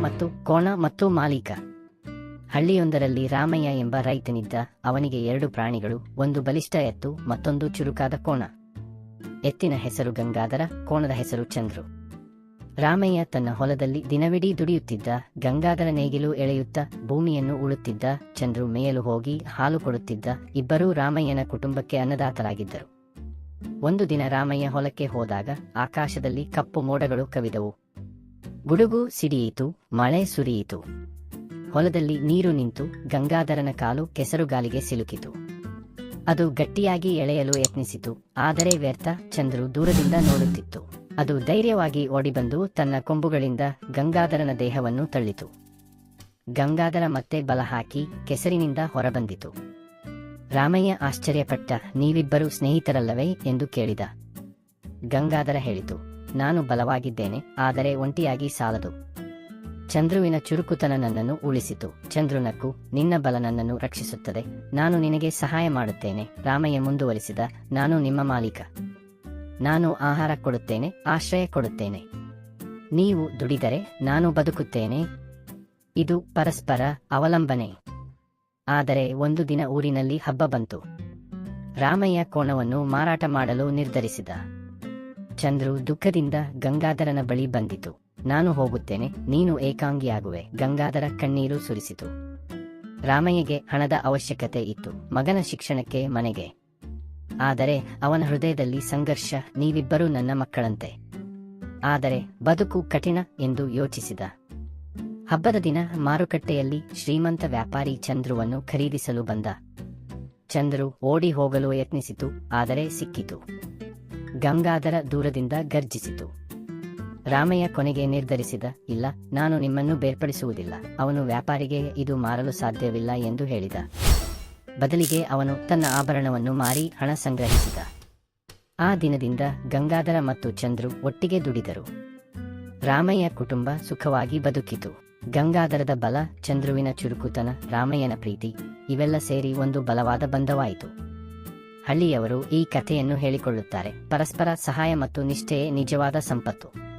ಮತ್ತು ಕೋಣ ಮತ್ತು ಮಾಲೀಕ. ಹಳ್ಳಿಯೊಂದರಲ್ಲಿ ರಾಮಯ್ಯ ಎಂಬ ರೈತನಿದ್ದ ಅವನಿಗೆ ಎರಡು ಪ್ರಾಣಿಗಳು, ಒಂದು ಬಲಿಷ್ಠ ಎತ್ತು, ಮತ್ತೊಂದು ಚುರುಕಾದ ಕೋಣ. ಎತ್ತಿನ ಹೆಸರು ಗಂಗಾಧರ, ಕೋಣದ ಹೆಸರು ಚಂದ್ರು. ರಾಮಯ್ಯ ತನ್ನ ಹೊಲದಲ್ಲಿ ದಿನವಿಡೀ ದುಡಿಯುತ್ತಿದ್ದ, ಗಂಗಾಧರ ನೇಗಿಲು ಎಳೆಯುತ್ತಾ, ಭೂಮಿಯನ್ನು ಉಳುತ್ತಿದ್ದ, ಚಂದ್ರು ಮೇಯಲು ಹೋಗಿ ಹಾಲು ಕೊಡುತ್ತಿದ್ದ ಇಬ್ಬರೂ ರಾಮಯ್ಯನ ಕುಟುಂಬಕ್ಕೆ ಅನ್ನದಾತರಾಗಿದ್ದರು. ಒಂದು ದಿನ ರಾಮಯ್ಯ ಹೊಲಕ್ಕೆ ಹೋದಾಗ ಆಕಾಶದಲ್ಲಿ ಕಪ್ಪು ಮೋಡಗಳು ಕವಿದವು. ಗುಡುಗು ಸಿಡಿಯಿತು, ಮಳೆ ಸುರಿಯಿತು. ಹೊಲದಲ್ಲಿ ನೀರು ನಿಂತು ಗಂಗಾಧರನ ಕಾಲು ಕೆಸರುಗಾಲಿಗೆ ಸಿಲುಕಿತು. ಅದು ಗಟ್ಟಿಯಾಗಿ ಎಳೆಯಲು ಯತ್ನಿಸಿತು, ಆದರೆ ವ್ಯರ್ಥ ಚಂದ್ರು ದೂರದಿಂದ ನೋಡುತ್ತಿತ್ತು. ಅದು ಧೈರ್ಯವಾಗಿ ಓಡಿಬಂದು ತನ್ನ ಕೊಂಬುಗಳಿಂದ ಗಂಗಾಧರನ ದೇಹವನ್ನು ತಳ್ಳಿತು. ಗಂಗಾಧರ ಮತ್ತೆ ಬಲ ಹಾಕಿ ಕೆಸರಿನಿಂದ ಹೊರಬಂದಿತು. ರಾಮಯ್ಯ ಆಶ್ಚರ್ಯಪಟ್ಟ, ನೀವಿಬ್ಬರು ಸ್ನೇಹಿತರಲ್ಲವೇ? ಎಂದು ಕೇಳಿದ. ಗಂಗಾಧರ ಹೇಳಿತು, ನಾನು ಬಲವಾಗಿದ್ದೇನೆ, ಆದರೆ ಒಂಟಿಯಾಗಿ ಸಾಲದು. ಚಂದ್ರುವಿನ ಚುರುಕುತನ ನನ್ನನ್ನು ಉಳಿಸಿತು. ಚಂದ್ರುನಕ್ಕು ನಿನ್ನ ಬಲ ನನ್ನನ್ನು ರಕ್ಷಿಸುತ್ತದೆ. ನಾನು ನಿನಗೆ ಸಹಾಯ ಮಾಡುತ್ತೇನೆ. ರಾಮಯ್ಯ ಮುಂದುವರಿಸಿದ, ನಾನು ನಿಮ್ಮ ಮಾಲೀಕ. ನಾನು ಆಹಾರ ಕೊಡುತ್ತೇನೆ, ಆಶ್ರಯ ಕೊಡುತ್ತೇನೆ. ನೀವು ದುಡಿದರೆ, ನಾನು ಬದುಕುತ್ತೇನೆ. ಇದು ಪರಸ್ಪರ ಅವಲಂಬನೆ. ಆದರೆ ಒಂದು ದಿನ ಊರಿನಲ್ಲಿ ಹಬ್ಬ ಬಂತು. ರಾಮಯ್ಯ ಕೋಣವನ್ನು ಮಾರಾಟ ಮಾಡಲು ನಿರ್ಧರಿಸಿದ. ಚಂದ್ರು ದುಃಖದಿಂದ ಗಂಗಾಧರನ ಬಳಿ ಬಂದಿತು. ನಾನು ಹೋಗುತ್ತೇನೆ, ನೀನು ಏಕಾಂಗಿಯಾಗುವೆ, ಗಂಗಾಧರ ಕಣ್ಣೀರು ಸುರಿಸಿತು. ರಾಮಯ್ಯಗೆ ಹಣದ ಅವಶ್ಯಕತೆ ಇತ್ತು, ಮಗನ ಶಿಕ್ಷಣಕ್ಕೆ ಮನೆಗೆ. ಆದರೆ ಅವನ ಹೃದಯದಲ್ಲಿ ಸಂಘರ್ಷ, ನೀವಿಬ್ಬರೂ ನನ್ನ ಮಕ್ಕಳಂತೆ. ಆದರೆ ಬದುಕು ಕಠಿಣ ಎಂದು ಯೋಚಿಸಿದ. ಹಬ್ಬದ ದಿನ ಮಾರುಕಟ್ಟೆಯಲ್ಲಿ ಶ್ರೀಮಂತ ವ್ಯಾಪಾರಿ ಚಂದ್ರುವನ್ನು ಖರೀದಿಸಲು ಬಂದ. ಚಂದ್ರು ಓಡಿ ಹೋಗಲು ಯತ್ನಿಸಿತು, ಆದರೆ ಸಿಕ್ಕಿತು. ಗಂಗಾಧರ ದೂರದಿಂದ ಗರ್ಜಿಸಿತು. ರಾಮಯ್ಯ ಕೊನೆಗೆ ನಿರ್ಧರಿಸಿದ, ಇಲ್ಲ, ನಾನು ನಿಮ್ಮನ್ನು ಬೇರ್ಪಡಿಸುವುದಿಲ್ಲ, ಅವನು ವ್ಯಾಪಾರಿಗೆ ಇದು ಮಾರಲು ಸಾಧ್ಯವಿಲ್ಲ ಎಂದು ಹೇಳಿದ. ಬದಲಿಗೆ ಅವನು ತನ್ನ ಆಭರಣವನ್ನು ಮಾರಿ ಹಣ ಸಂಗ್ರಹಿಸಿದ. ಆ ದಿನದಿಂದ ಗಂಗಾಧರ ಮತ್ತು ಚಂದ್ರು ಒಟ್ಟಿಗೆ ದುಡಿದರು. ರಾಮಯ್ಯ ಕುಟುಂಬ ಸುಖವಾಗಿ ಬದುಕಿತು. ಗಂಗಾಧರದ ಬಲ, ಚಂದ್ರುವಿನ ಚುರುಕುತನ, ರಾಮಯ್ಯನ ಪ್ರೀತಿ, ಇವೆಲ್ಲ ಸೇರಿ ಒಂದು ಬಲವಾದ ಬಂಧವಾಯಿತು. ಹಳ್ಳಿಯವರು ಈ ಕಥೆಯನ್ನು ಹೇಳಿಕೊಳ್ಳುತ್ತಾರೆ. ಪರಸ್ಪರ ಸಹಾಯ ಮತ್ತು ನಿಷ್ಠೆಯೇ ನಿಜವಾದ ಸಂಪತ್ತು.